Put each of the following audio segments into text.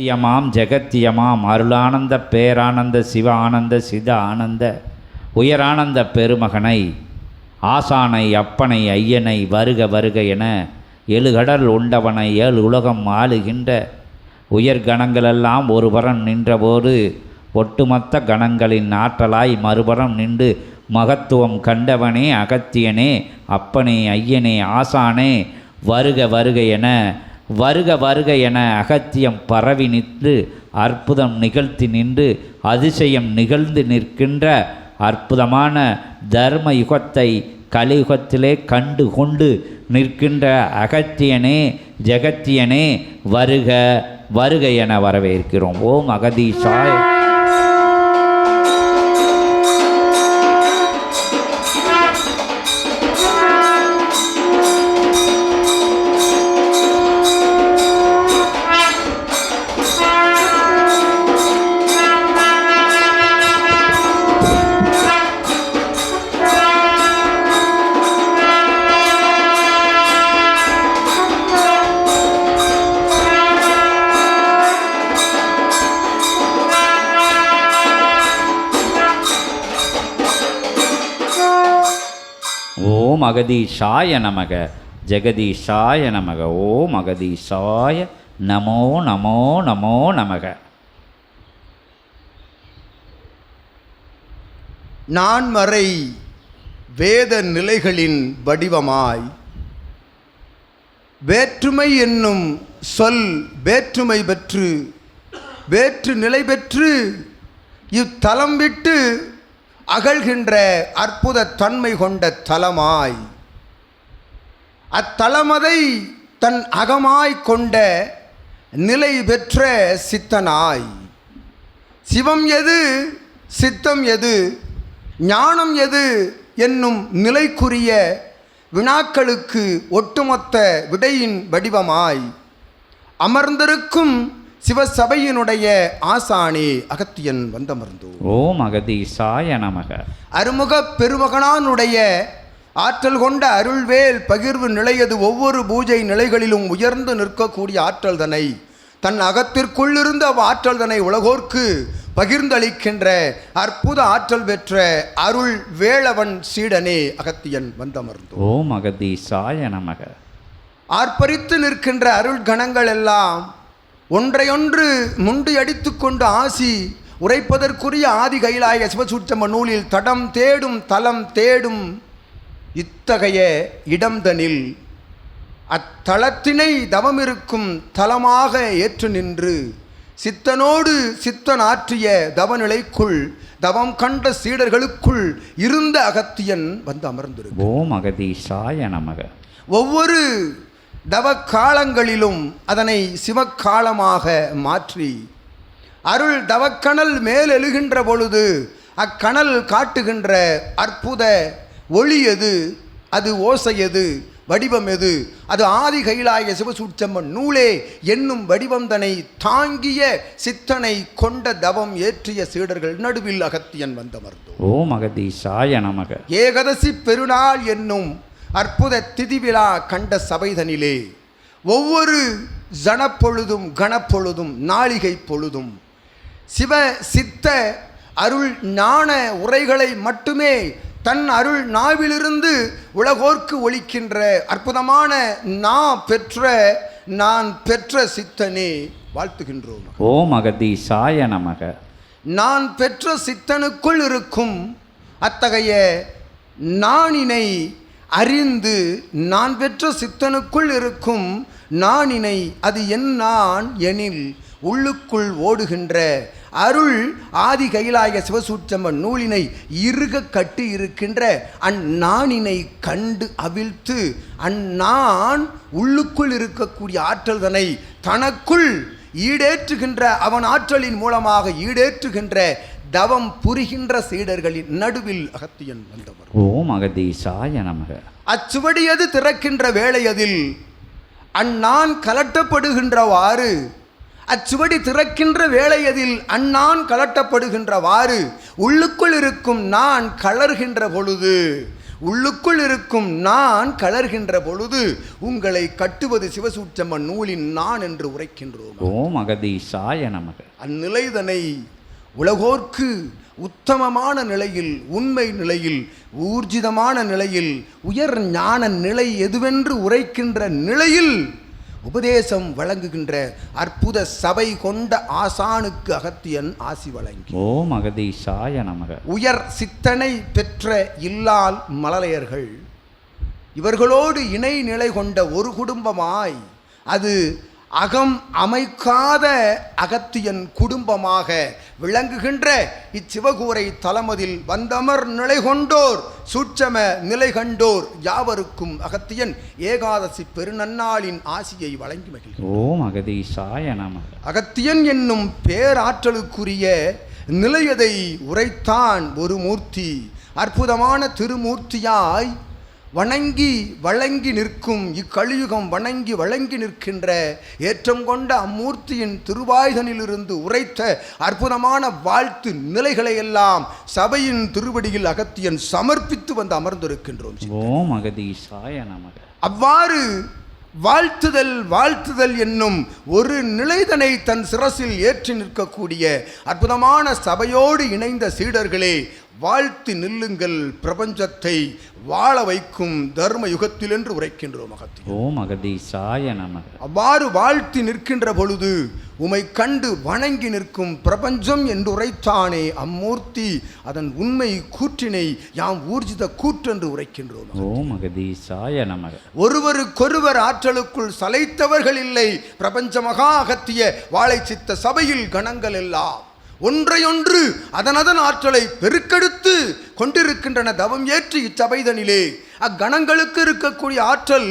சத்தியமாம் ஜெகத்தியமாம் அருளானந்த பேரானந்த சிவ ஆனந்த சித ஆனந்த உயரானந்த பெருமகனை ஆசானை அப்பனை ஐயனை வருக வருக என எழுகடல் உண்டவனை ஏழு உலகம் ஆளுகின்ற உயர் கணங்களெல்லாம் ஒருபுறம் நின்றபோது ஒட்டுமொத்த கணங்களின் ஆற்றலாய் மறுபுறம் நின்று மகத்துவம் கண்டவனே அகத்தியனே அப்பனே ஐயனே ஆசானே வருக வருக என வருக வருக என அகத்தியம் பரவி நின்று அற்புதம் நிகழ்த்தி நின்று அதிசயம் நிகழ்ந்து நிற்கின்ற அற்புதமான தர்ம யுகத்தை கலியுகத்திலே கண்டு கொண்டு நிற்கின்ற அகத்தியனே ஜெகத்தியனே வருக வருக என வரவேற்கிறோம். ஓம் அகதீஷாய். அகதீஷாய நமக. ஜெகதீஷாய நமக. ஓம் அகதீஷாய நமோ நமோ நமோ நமக. நான் வரை வேத நிலைகளின் வடிவமாய் வேற்றுமை என்னும் சொல் வேற்றுமை பெற்று வேற்று நிலை பெற்று இத்தலம் விட்டு அகழ்கின்ற அற்புத தன்மை கொண்ட தலமாய் அத்தலமதை தன் அகமாய் கொண்ட நிலை பெற்ற சித்தனாய். சிவம் எது சித்தம் எது ஞானம் எது என்னும் நிலைக்குரிய வினாக்களுக்கு ஒட்டுமொத்த விடையின் வடிவமாய் அமர்ந்திருக்கும் சிவசபையினுடைய ஆசானே அகத்தியன் வந்தமர்ந்தோ ஓம் அகதீஷாய நமக. அருமுக பெருமகனானுடைய ஆற்றல் கொண்ட அருள்வேல் பகிர்வு நிலையது ஒவ்வொரு பூஜை நிலைகளிலும் உயர்ந்து நிற்கக்கூடிய ஆற்றல் தனை தன் அகத்திற்குள்ளிருந்த அவ் ஆற்றல் தனை உலகோர்க்கு பகிர்ந்தளிக்கின்ற அற்புத ஆற்றல் பெற்ற அருள் வேளவன் சீடனே அகத்தியன் வந்தமர்ந்தோ ஓம் அகதீஷாய நமக. ஆர்ப்பரித்து நிற்கின்ற அருள் கணங்கள் எல்லாம் ஒன்றையொன்று முண்டி அடித்துக்கொண்டு ஆசி உரைப்பதற்குரிய ஆதி கைலாய சிவசூட்சம நூலில் தடம் தேடும் தலம் தேடும் இத்தகைய இடம்தனில் அத்தலத்தினை தவமிருக்கும் தலமாக ஏற்று நின்று சித்தனோடு சித்தன் ஆற்றிய தவநிலைக்குள் தவம் கண்ட சீடர்களுக்குள் இருந்த அகத்தியன் வந்து அமர்ந்திருக்கு. ஓம் அகதீஷாய நமக. ஒவ்வொரு தவ காலங்களிலும் அதனை சிவக்காலமாக மாற்றி அருள் தவக்கணல் மேல் எழுகின்ற பொழுது அக்கணல் காட்டுகின்ற அற்புத ஒளி எது? அது ஓசை எது? வடிவம் எது? அது ஆதி கைலாய சிவசூட்சம்மன் நூலே என்னும் வடிவம் தனை தாங்கிய சித்தனை கொண்ட தவம் ஏற்றிய சீடர்கள் நடுவில் அகத்தியன் வந்தமர்ந்தோ ஓம் அகதீஷாய நமக. ஏகதசி பெருநாள் என்னும் அற்புத திதிவிழா கண்ட சபைதனிலே ஒவ்வொரு ஜனப்பொழுதும் கணப்பொழுதும் நாளிகை பொழுதும் சிவ சித்த அருள் ஞான உரைகளை மட்டுமே தன் அருள் நாவிலிருந்து உலகோர்க்கு ஒலிக்கின்ற அற்புதமான நா பெற்ற நான் பெற்ற சித்தனே வாழ்த்துகின்றோம். ஓம் அகதீஷாய நமக. நான் பெற்ற சித்தனுக்குள் இருக்கும் அத்தகைய நாணினை அறிந்து நான் பெற்ற சித்தனுக்குள் இருக்கும் நாணினை அது என் நான் எனில் உள்ளுக்குள் ஓடுகின்ற. அருள் ஆதி கைலாய சிவசூட்சம நூலினை இறுக கட்டி இருக்கின்ற. அந்நானினை கண்டு அவிழ்த்து அந்நான் உள்ளுக்குள் இருக்கக்கூடிய ஆற்றல்தனை தனக்குள் ஈடேற்றுகின்ற அவன் ஆற்றலின் மூலமாக ஈடேற்றுகின்ற தவம் புரிகின்ற சீடர்களின் நடுவில் அகத்தியன் வந்தவர். ஓம் அகதீஷாய நமக. அச்சுவடியது திறக்கின்ற வேளையதில் அந்நான் கலட்டப்படுகின்றவாறு அச்சுவடி திறக்கின்ற வேளையதில் அந்நான் கலட்டப்படுகின்றவாறு உள்ளுக்குள் இருக்கும் நான் கலர்கின்ற பொழுது உள்ளுக்குள் இருக்கும் நான் கலர்கின்ற பொழுது உங்களை கட்டுவது சிவசூட்சம நூலின் நான் என்று உரைக்கின்றோம். ஓம் அகதீசாய நமக. அந்நிலைதனை உலகோர்க்கு உத்தமமான நிலையில் உண்மை நிலையில் ஊர்ஜிதமான நிலையில் உயர் ஞான நிலை எதுவென்று உரைக்கின்ற நிலையில் உபதேசம் வழங்குகின்ற அற்புத சபை கொண்ட ஆசானுக்கு அகத்தியன் ஆசி வழங்கி. ஓம் அகதீசாய நமக. உயர் சித்தனை பெற்ற இல்லால் மலலையர்கள். இவர்களோடு இணை நிலை கொண்ட ஒரு குடும்பமாய் அது அகம் அமைக்காத அகத்தியன் குடும்பமாக விளங்குகின்ற இச்சிவகூரை தலமதில் வந்தமர் நிலை கொண்டோர் சூட்சம நிலை கண்டோர் யாவருக்கும் அகத்தியன் ஏகாதசி பெருநன்னாளின் ஆசியை வழங்கி மகிழ்கிறார் ஓம் அகதீசாய நமக. அகத்தியன் என்னும் பேராற்றலுக்குரிய நிலையதை உரைத்தான் ஒரு மூர்த்தி. அற்புதமான திருமூர்த்தியாய் வணங்கி வழங்கி நிற்கும் இக்கலியுகம் வணங்கி வழங்கி நிற்கின்ற ஏற்றம் கொண்ட அம்மூர்த்தியின் திருவாயுதனிலிருந்து உரைத்த அற்புதமான வாழ்த்து நிலைகளை எல்லாம் சபையின் திருவடியில் அகத்தியன் சமர்ப்பித்து வந்து அமர்ந்திருக்கின்றோம் ஓம் அகதீசாய நமக. அவ்வாறு வாழ்த்துதல் வாழ்த்துதல் என்னும் ஒரு நிலைதனை தன் சிரசில் ஏற்றி நிற்கக்கூடிய அற்புதமான சபையோடு இணைந்த சீடர்களே வாழ்த்து நில்லுங்கள் பிரபஞ்சத்தை வாழ வைக்கும் தர்ம யுகத்தில் என்று உரைக்கின்றோம் அகத்தி ஓம் அகதீசாய நமக. அவ்வாறு வாழ்த்தி நிற்கின்ற பொழுது உமை கண்டு வணங்கி நிற்கும் பிரபஞ்சம் என்று உரைத்தானே அம்மூர்த்தி. அதன் உண்மை கூற்றினை யாம் ஊர்ஜித கூற்றென்று உரைக்கின்றோம் ஓம் அகதீசாய நமக. ஒருவருக்கொருவர் ஆற்றலுக்குள் சளைத்தவர்கள் இல்லை. பிரபஞ்ச மகா அகத்திய வாழை சித்த சபையில் கணங்கள் எல்லாம். ஒன்றையொன்று அதனதன் ஆற்றலை பெருக்கெடுத்து கொண்டிருக்கின்றன தவம் ஏற்றி இச்சபைதனிலே. அக்கணங்களுக்கு இருக்கக்கூடிய ஆற்றல்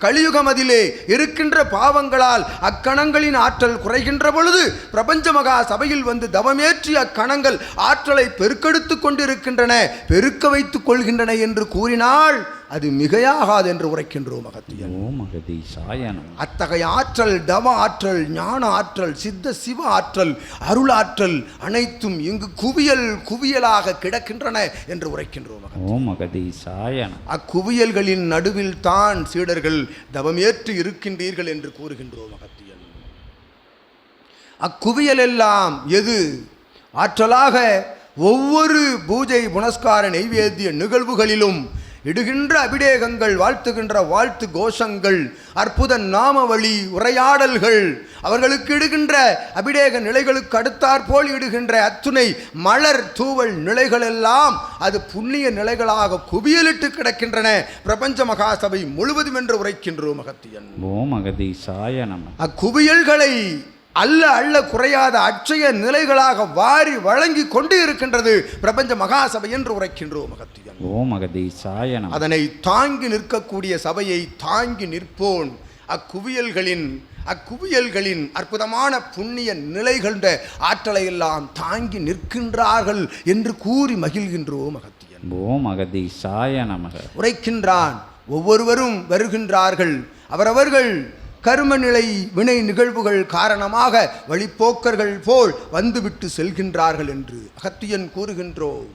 கலியுகமதிலே இருக்கின்ற பாவங்களால் அக்கணங்களின் ஆற்றல் குறைகின்ற பொழுது பிரபஞ்ச மகா சபையில் வந்து தவமேற்றி அக்கணங்கள் ஆற்றலை பெருக்கெடுத்து கொண்டிருக்கின்றன பெருக்க வைத்துக் கொள்கின்றன என்று கூறினாள் அது மிகையாகாது என்று உரைக்கின்றோம் அகத்தியன் ஓம் அகதீசாய நமக அத்தகைய ஆற்றல் தவ ஆற்றல் ஞான ஆற்றல் சித்த சிவ ஆற்றல் அருள் ஆற்றல் அனைத்தும் இங்கு குவியல் குவியலாக கிடக்கின்றன என்று உரைக்கின்றோம். ஓம் அகதீசாய நமக அக்குவியல்களின் நடுவில் தான் சீடர்கள் தவமேற்று இருக்கின்றீர்கள் என்று கூறுகின்றோம் அகத்தியன் அக்குவியல் எல்லாம் எது? ஆற்றலாக ஒவ்வொரு பூஜை புனஸ்கார நைவேத்திய நிகழ்வுகளிலும் இடுகின்ற அபிடேகங்கள் வாழ்த்துகின்ற வாழ்த்து கோஷங்கள் அற்புத நாமவழி உரையாடல்கள் அவர்களுக்கு இடுகின்ற அபிடேக நிலைகளுக்கு அடுத்தாற்போல் இடுகின்ற அத்துணை மலர் தூவல் நிலைகளெல்லாம் அது புண்ணிய நிலைகளாக குவியலிட்டு கிடக்கின்றன. பிரபஞ்ச மகாசபை முழுவதும் என்று உரைக்கின்றோம் அகத்தியன் ஓம் அகதீசாய நமக அக்குவியல்களை அல்ல அல்ல குறையாத அட்சய நிலைகளாக வாரி வழங்கி கொண்டு இருக்கின்றது. பிரபஞ்ச மகாசபை என்று உரைக்கின்றோம் அகத்தியன் ஓம் அகதீசாய நமக அதனை தாங்கி நிற்கக்கூடிய சபையை தாங்கி நிற்போன். அக்குவியல்களின் அக்குவியல்களின் அற்புதமான புண்ணிய நிலைகண்ட ஆற்றலை எல்லாம் தாங்கி நிற்கின்றார்கள் என்று கூறி மகிழ்கின்றோம் அகத்தியன் ஓம் அகதீசாய நமக உரைக்கின்றான். ஒவ்வொருவரும் வருகின்றார்கள். அவரவர்கள் கர்மநிலை வினை நிகழ்வுகள் காரணமாக வழிப்போக்கர்கள் போல் வந்துவிட்டு செல்கின்றார்கள் என்று அகத்தியன் கூறுகின்றோம்.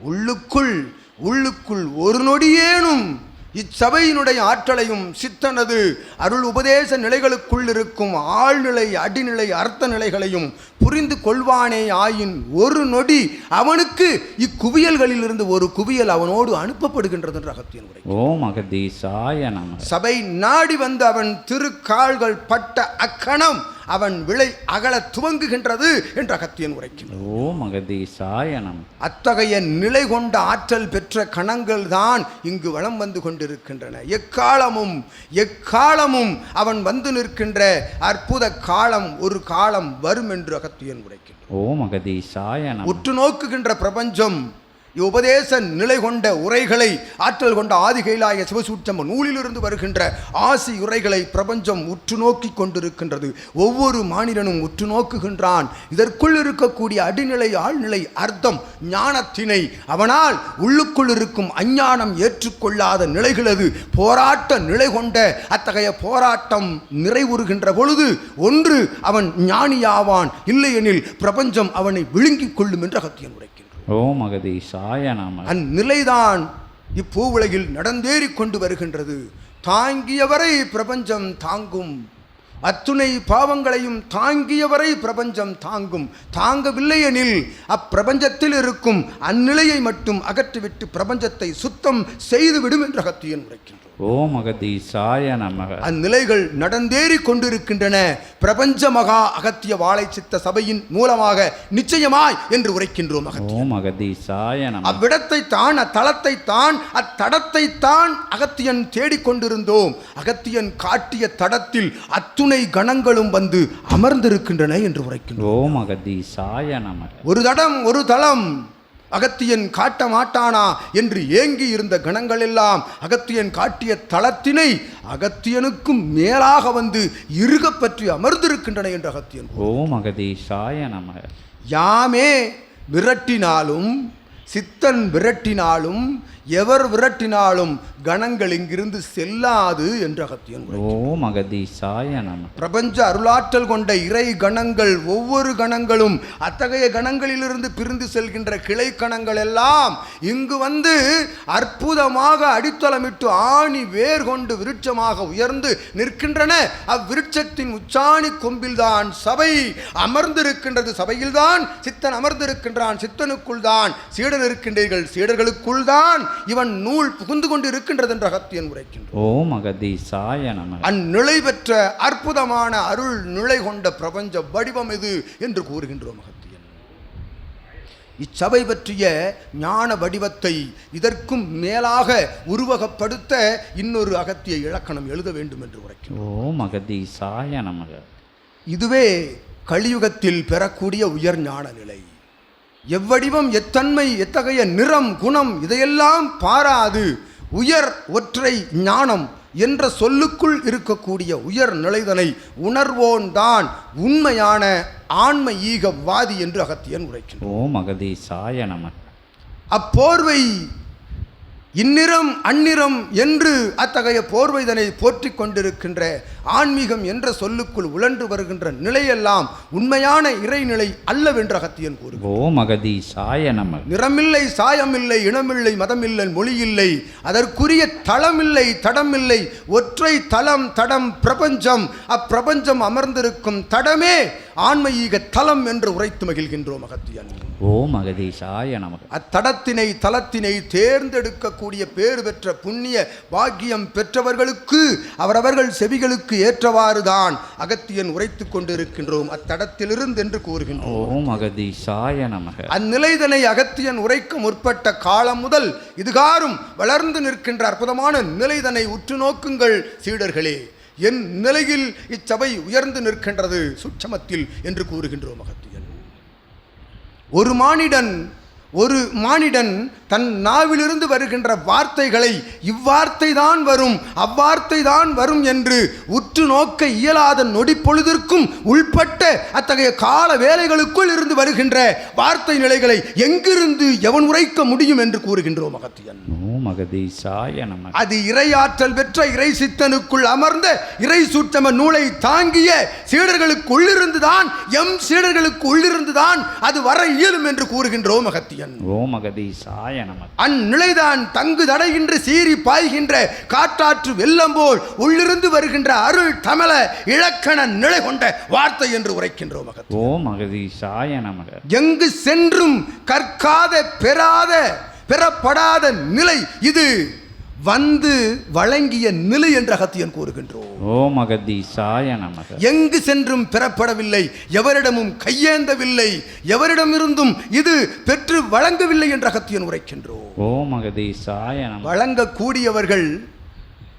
உள்ளுக்குள் உள்ளுக்குள் ஒரு நொடியேனும் இச்சபையினுடைய ஆற்றலையும் சித்தனது அருள் உபதேச நிலைகளுக்குள் இருக்கும் ஆழ்நிலை அடிநிலை அர்த்த நிலைகளையும் புரிந்து கொள்வானே ஆயின் ஒரு நொடி அவனுக்கு இக்குவியல்களிலிருந்து ஒரு குவியல் அவனோடு அனுப்பப்படுகின்றது என்று அகத்தியன் உரை ஓம் அகதீசாய நமக. சபை நாடி வந்து அவன் திருக்கால்கள் பட்ட அக்கணம். அவன் விளை அகல துவங்குகின்றது என்று அகத்தியன் உரைக்கின்றான். ஓம் அகதீசாய நமக அத்தகைய நிலை கொண்ட ஆற்றல் பெற்ற கணங்கள் தான் இங்கு வலம் வந்து கொண்டிருக்கின்றன. எக்காலமும் எக்காலமும் அவன் வந்து நிற்கின்ற அற்புத காலம் ஒரு காலம் வரும் என்று அகத்தியன் உரைக்கின்றான். ஓம் அகதீசாய நமக உற்று நோக்குகின்ற பிரபஞ்சம் உபதேச நிலை கொண்ட உரைகளை ஆற்றல் கொண்ட ஆதிகைலாய சிவசூட்சம நூலிலிருந்து வருகின்ற ஆசி உரைகளை பிரபஞ்சம் உற்று நோக்கி கொண்டிருக்கின்றது. ஒவ்வொரு மாநிலனும் உற்று நோக்குகின்றான். இதற்குள் இருக்கக்கூடிய அடிநிலை ஆழ்நிலை அர்த்தம் ஞானத்தினை அவனால் உள்ளுக்குள் இருக்கும் அஞ்ஞானம் ஏற்றுக்கொள்ளாத நிலைகளது போராட்ட நிலை கொண்ட அத்தகைய போராட்டம் நிறைவுறுகின்ற பொழுது ஒன்று அவன் ஞானியாவான். இல்லையெனில் பிரபஞ்சம் அவனை விழுங்கிக் கொள்ளும் என்று அகத்தியன் உரைக்கின்றான் ஓம் அகதீசாய நாம. அந்நிலைதான் இப்பூவுலகில் நடந்தேறி கொண்டு வருகின்றது. தாங்கியவரை பிரபஞ்சம் தாங்கும் அத்துணை பாவங்களையும் தாங்கியவரை பிரபஞ்சம் தாங்கும். தாங்கவில்லை எனில் அப்பிரபஞ்சத்தில் இருக்கும் அந்நிலையை மட்டும் அகற்றிவிட்டு பிரபஞ்சத்தை சுத்தம் செய்துவிடும் என்று அகத்தியன் உரைக்கின்றோம் ஓம் அகதீசாய நமக. அந்நிலைகள் நடந்தேறி கொண்டிருக்கின்றன. பிரபஞ்ச மகா அகத்திய வாழை சித்த சபையின் மூலமாக நிச்சயமாய் என்று உரைக்கின்றோம் ஓம் அகதீசாய அவ்விடத்தை தான் அத்தலத்தை தான் அத்தடத்தை தான் அகத்தியன் தேடிக்கொண்டிருந்தோம் அகத்தியன் காட்டிய தடத்தில் அத்துணை கணங்களும் வந்து அமர்ந்திருக்கின்றன என்று உரைக்கின்றோம். ஓம் ஒரு தடம் ஒரு தளம் அகத்தியன் காட்ட மாட்டானா என்று ஏங்கி இருந்த கணங்கள் எல்லாம் அகத்தியன் காட்டிய தளத்தினை அகத்தியனுக்கும் மேலாக வந்து இறுகப் பற்றி அமர்ந்திருக்கின்றன என்று அகத்தியன் ஓம் அகதீசாய நமக. யாமே விரட்டினாலும் சித்தன் விரட்டினாலும் எவர் விரட்டினாலும் கணங்கள் இங்கிருந்து செல்லாது என்று அகத்தியன். ஓம் அகதீசாய பிரபஞ்ச அருளாற்றல் கொண்ட இறை கணங்கள் ஒவ்வொரு கணங்களும் அத்தகைய கணங்களிலிருந்து பிரிந்து செல்கின்ற கிளை கணங்கள் எல்லாம் இங்கு வந்து அற்புதமாக அடித்தளமிட்டு ஆணி வேர் கொண்டு விருட்சமாக உயர்ந்து நிற்கின்றன. அவ்விருட்சத்தின் உச்சாணி கொம்பில்தான் சபை அமர்ந்திருக்கின்றது. சபையில்தான் சித்தன் அமர்ந்திருக்கின்றான். சித்தனுக்குள் தான் சீடர் இருக்கின்றீர்கள். சீடர்களுக்குள் தான் இவன் நூல் புகுந்து கொண்டு இருக்கின்றது என்ற அகத்தியன் உரைக்கின்றான். ஓம் அகதீசாய நமக. அந்நிலை பெற்ற அற்புதமான அருள் நிலை கொண்ட பிரபஞ்ச வடிவம் இது என்று கூறுகின்றோம் அகத்தியன். இச்சபை பற்றிய ஞான வடிவத்தை இதற்கும் மேலாக உருவகப்படுத்த இன்னொரு அகத்திய இலக்கணம் எழுத வேண்டும் என்று உரைக்கிறோம் ஓம் அகதீசாய நமக. இதுவே கலியுகத்தில் பெறக்கூடிய உயர் ஞான நிலை. எவ்வடிவம் எத்தன்மை எத்தகைய நிறம் குணம் இதையெல்லாம் பாராது. உயர் ஒற்றை ஞானம் என்ற சொல்லுக்குள் இருக்கக்கூடிய உயர் நிலைதனை உணர்வோன்தான் உண்மையான ஆன்ம ஈகவாதி என்று அகத்தியன் உரைக்கின்றான். ஓம் அகதீசாய நமக அப்போர்வை இந்நிறம் அந்நிறம் என்று அத்தகைய போர்வைதனை போற்றிக் கொண்டிருக்கின்ற ஆன்மீகம் என்ற சொல்லுக்குள் உழன்று வருகின்ற நிலையெல்லாம் உண்மையான இறைநிலை அல்லவென்று அகத்தியன் கூறுகிறார் ஓம் அகதீசாய நமக நிறமில்லை சாயமில்லை இனமில்லை மதமில்லை மொழியில்லை அதற்குரிய தளமில்லை தடமில்லை ஒற்றை தளம் தடம் பிரபஞ்சம் அப்பிரபஞ்சம் அமர்ந்திருக்கும் தடமே ஆன்மீக தலம் என்று உரைத்து மகிழ்கின்றோம் அகத்தியன் ஓம் அகதீசாய நமக. அத்தடத்தினை தலத்தினை தேர்ந்தெடுக்கக்கூடிய பேறு பெற்ற புண்ணிய பாக்கியம் பெற்றவர்களுக்கு அவரவர்கள் செவிகளுக்கு ஏற்றவாறுதான் அகத்தியன் உரைத்துக் கொண்டிருக்கின்றோம் அத்தடத்திலிருந்து என்று கூறுகின்றோம். ஓம் அகதீசாய நமக. அந்நிலைதனை அகத்தியன் உரைக்க முற்பட்ட காலம் முதல் இதுகாரும் வளர்ந்து நிற்கின்ற அற்புதமான நிலைதனை உற்று நோக்குங்கள் சீடர்களே. என் நிலையில் இச்சபை உயர்ந்து நிற்கின்றது சுட்சமத்தில் என்று கூறுகின்றோம் மகத்தியன். ஒரு மானிடன் ஒரு மானிடன் தன் நாவிலிருந்து வருகின்ற வார்த்தைகளை இவ்வார்த்தை தான் வரும் அவ்வார்த்தை தான் வரும் என்று உற்று நோக்க இயலாத நொடி பொழுதிற்கும் உள்பட்ட அத்தகைய கால வேலைகளுக்குள் இருந்து வருகின்ற வார்த்தை நிலைகளை எங்கிருந்து எவன் உரைக்க முடியும் என்று கூறுகின்றோம் நமக அது இறையாற்றல் பெற்ற இறை சித்தனுக்குள் அமர்ந்த இறை சூட்சம நூலை தாங்கிய சீடர்களுக்கு உள்ளிருந்துதான் எம் சீடர்களுக்கு உள்ளிருந்துதான் அது வர இயலும் என்று கூறுகின்றோம் அகத்தியன் ஓம் அகதீசாய நமக அந்நிலைதான் தங்கு தடையின்றி சீறி பாய்கின்ற காற்றாற்று வெள்ளம் போல் உள்ளிருந்து வருகின்ற அருள் தமிழ இலக்கண நிலை கொண்ட வார்த்தை என்று உரைக்கின்றோம் அகத்தியன் ஓம் அகதீசாய நமக எங்கு சென்றும் கற்காத பெறாத பெறப்படாத நிலை இது. வந்து வழங்கிய நிலை என்று அகத்தியன் கூறுகின்றோம். ஓம் அகதீசாய நமக. எங்கு சென்றும் பெறப்படவில்லை எவரிடமும் கையேந்தவில்லை எவரிடமிருந்தும் இது பெற்று வழங்கவில்லை என்று அகத்தியன் உரைக்கின்றோம். ஓம் அகதீசாய நமக. வழங்கக்கூடியவர்கள்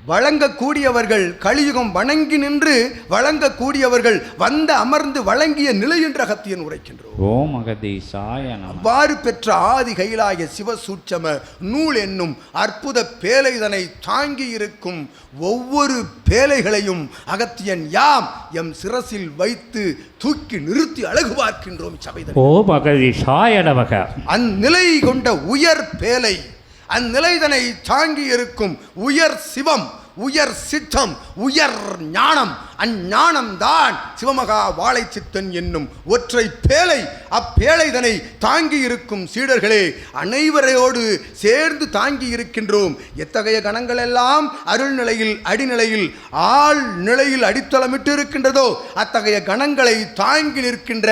வழங்கக்கூடியவர்கள் கலியுகம் வணங்கி நின்று வழங்கக்கூடியவர்கள் வந்து அமர்ந்து வழங்கிய நிலை என்று அகத்தியன் உரைக்கின்றோம். ஓம் அகதீசாய அவ்வாறு பெற்ற ஆதி கைலாய சிவசூட்சம நூல் என்னும் அற்புத பேழைதனை தாங்கி இருக்கும் ஒவ்வொரு பேழைகளையும் அகத்தியன் யாம் எம் சிரசில் வைத்து தூக்கி நிறுத்தி அழகு பார்க்கின்றோம் சபைதன் ஓம் அகதிஷாய நமக. அந்நிலை கொண்ட உயர் பேலை அந்நிலைதனை தாங்கி இருக்கும் உயர் சிவம் உயர் சித்தம் உயர் ஞானம். அஞ்ஞானம்தான் சிவமகா வாழை சித்தன் என்னும் ஒற்றை பேழை. அப்பேழைதனை தாங்கி இருக்கும் சீடர்களே அனைவரையோடு சேர்ந்து தாங்கி இருக்கின்றோம். எத்தகைய கணங்கள் எல்லாம் அருள்நிலையில் அடிநிலையில் ஆள் நிலையில் அடித்தளமிட்டு இருக்கின்றதோ அத்தகைய கணங்களை தாங்கி நிற்கின்ற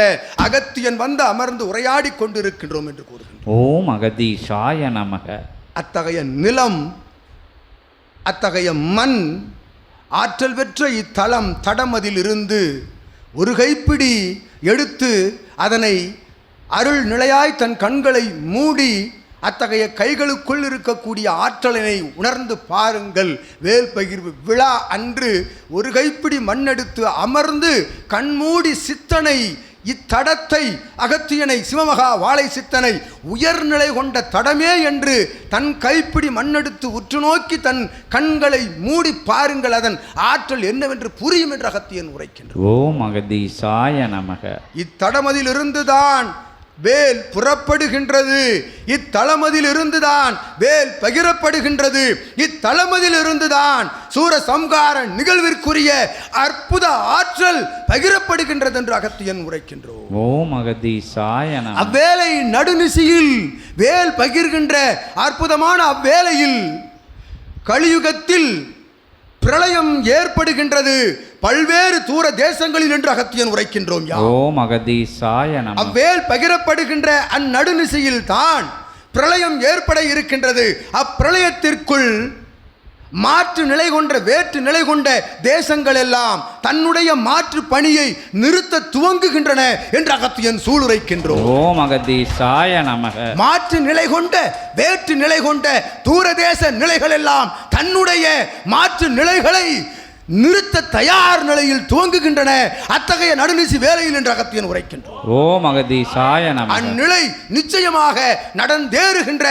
அகத்தியன் வந்து அமர்ந்து உரையாடி கொண்டிருக்கின்றோம் என்று கூறுகின்றோம். ஓம் அகதீஷாய நமக. அத்தகைய நிலம் அத்தகைய மண் ஆற்றல் பெற்ற இத்தலம் தடமதில் இருந்து ஒரு கைப்பிடி எடுத்து அதனை அருள் நிலையாய் தன் கண்களை மூடி அத்தகைய கைகளுக்குள் இருக்கக்கூடிய ஆற்றலினை உணர்ந்து பாருங்கள். வேல் பகிர்வு விழா அன்று ஒரு கைப்பிடி மண்ணெடுத்து அமர்ந்து கண்மூடி சித்தனை இத்தடத்தை அகத்தியனை சிவமகா வாழை சித்தனை உயர்நிலை கொண்ட தடமே என்று தன் கைப்பிடி மண்ணெடுத்து உற்று நோக்கி தன் கண்களை மூடி பாருங்கள் அதன் ஆற்றல் என்னவென்று புரியும் என்று அகத்தியன் உரைக்கின்றார் ஓம் அகதீசாய நமக. இத்தடமதில் இருந்துதான் வேல் புறப்படுகின்றது. இத்தளமதில் இருந்துதான் வேல் பகிரப்படுகின்றது. இத்தளமதில் இருந்துதான் சூர சம்கார நிகழ்விற்குரிய அற்புத ஆற்றல் பகிரப்படுகின்றது என்று அகத்தியன் உரைக்கின்றோம். ஓம் அகதீசாய அவ்வேளை நடுநிசியில் வேல் பகிர்கின்ற அற்புதமான அவ்வேளையில் கலியுகத்தில் பிரளயம் ஏற்படுகின்றது. பல்வேறு தூர தேசங்களில் என்று அகத்தியன் உரைக்கின்றோம் யா ஓம் அகதீசாய அவ்வேல் பகிரப்படுகின்ற அந்நடுநிசையில் தான் பிரளயம் ஏற்பட இருக்கின்றது. அப்பிரளயத்திற்குள் மாற்று நிலை கொண்ட வேற்று நிலை கொண்ட தேசங்கள் எல்லாம் தன்னுடைய மாற்று பணியை நிறுத்த துவங்குகின்றன என்று அகத்தியன் சூளுரைக்கின்றோம். ஓம் நமக. மாற்று நிலை கொண்ட வேற்று நிலை கொண்ட தூரதேச நிலைகள் எல்லாம் தன்னுடைய மாற்று நிலைகளை நிறுத்த தயார் நிலையில் துவங்குகின்றன. அத்தகைய நடுநிசி வேலையில் என்று அகத்தியன் உரைக்கின்றோம் ஓம் அகதீசாய நமக. அந்நிலை நிச்சயமாக நடந்தேறுகின்ற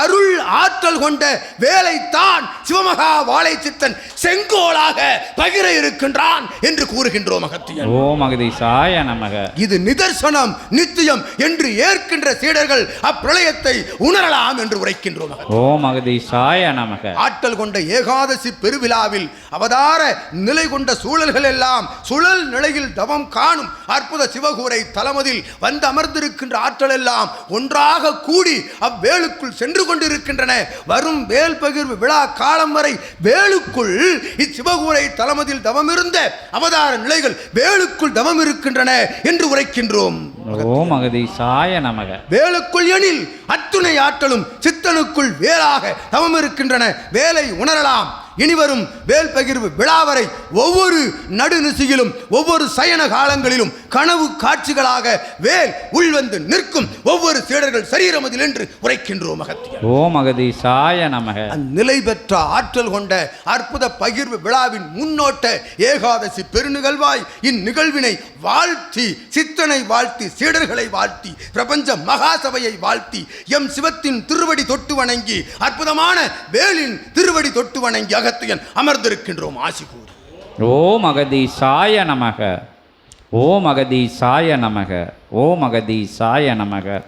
அருள் ஆற்றல் கொண்ட வேலைத்தான் சிவமகா வாழை சித்தன் செங்கோலாக பகிர இருக்கின்றான் என்று கூறுகின்றோம் அகத்தியன் ஓம் அகதீசாய நமக. இது நிதர்சனம் நித்தியம் என்று ஏற்கின்ற சீடர்கள் அப்பிரளயத்தை உணரலாம் என்று உரைக்கின்றோம். ஓம் அகதீசாய நமக. ஆற்றல் கொண்ட ஏகாதசி பெருவிழாவில் அவதார நிலை கொண்ட சூழல்கள் எல்லாம் சுழல் நிலையில் தவம் காணும் அற்புத சிவகூரை தலமதில் வந்து அமர்ந்திருக்கின்ற ஆற்றல் எல்லாம் ஒன்றாக கூடி அவ்வேலுக்குள் சென்று கொண்டிருக்கின்றன. வரும் வேல் பகிர்வு விழா காலம் வரை வேலுக்குள் இச்சிவகூரை தலமதில் தவம் இருந்த அவதார நிலைகள் வேலுக்குள் தவம் இருக்கின்றன என்று உரைக்கின்றோம். ஓம் அகதீசாய நமக. வேலுக்குள் எனில் அத்துணை ஆற்றலும் சித்தனுக்குள் வேலாக தவம் இருக்கின்றன வேலை உணரலாம். இனிவரும் வேல் பகிர்வு விழா வரை ஒவ்வொரு நடுநிசையிலும் ஒவ்வொரு சயன காலங்களிலும் கனவு காட்சிகளாக வேல் உள்வந்து நிற்கும் ஒவ்வொரு சீடர்கள் சரீரமதில் என்று உரைக்கின்றோம் அகத்தியர் ஓம் அகதீசாய நமக. அந்நிலை பெற்ற ஆற்றல் கொண்ட அற்புத பகிர்வு விழாவின் முன்னோட்ட ஏகாதசி பெருநிகழ்வாய் இந்நிகழ்வினை வாழ்த்தி சித்தனை வாழ்த்தி சீடர்களை வாழ்த்தி பிரபஞ்ச மகாசபையை வாழ்த்தி எம் சிவத்தின் திருவடி தொட்டு வணங்கி அற்புதமான வேலின் திருவடி தொட்டு வணங்கி அகத்தியன் அமர்ந்திருக்கின்றோம் ஆசி கூறி ஓம் அகதீசாய நமக. ஓம் அகதீசாய நமக. ஓம் அகதீசாய நமக.